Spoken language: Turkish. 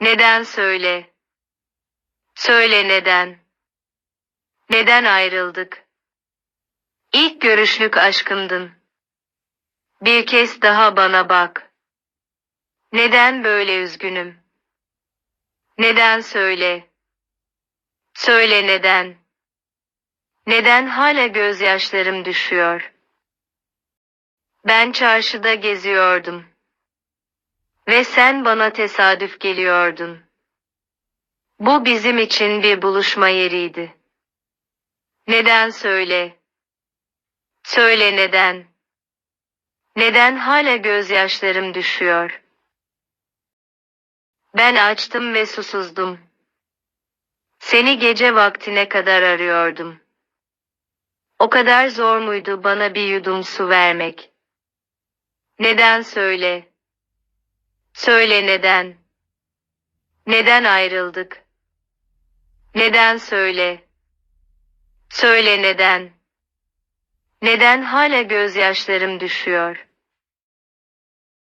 Neden söyle? Söyle neden? Neden ayrıldık? İlk görüşlük aşkımdın. Bir kez daha bana bak. Neden böyle üzgünüm? Neden söyle? Söyle neden? Neden hala gözyaşlarım düşüyor? Ben çarşıda geziyordum. Ve sen bana tesadüf geliyordun. Bu bizim için bir buluşma yeriydi. Neden söyle? Söyle neden? Neden hala gözyaşlarım düşüyor? Ben açtım ve susuzdum. Seni gece vaktine kadar arıyordum. O kadar zor muydu bana bir yudum su vermek? Neden söyle? Söyle neden? Neden ayrıldık? Neden söyle? Söyle neden? Neden hala gözyaşlarım düşüyor?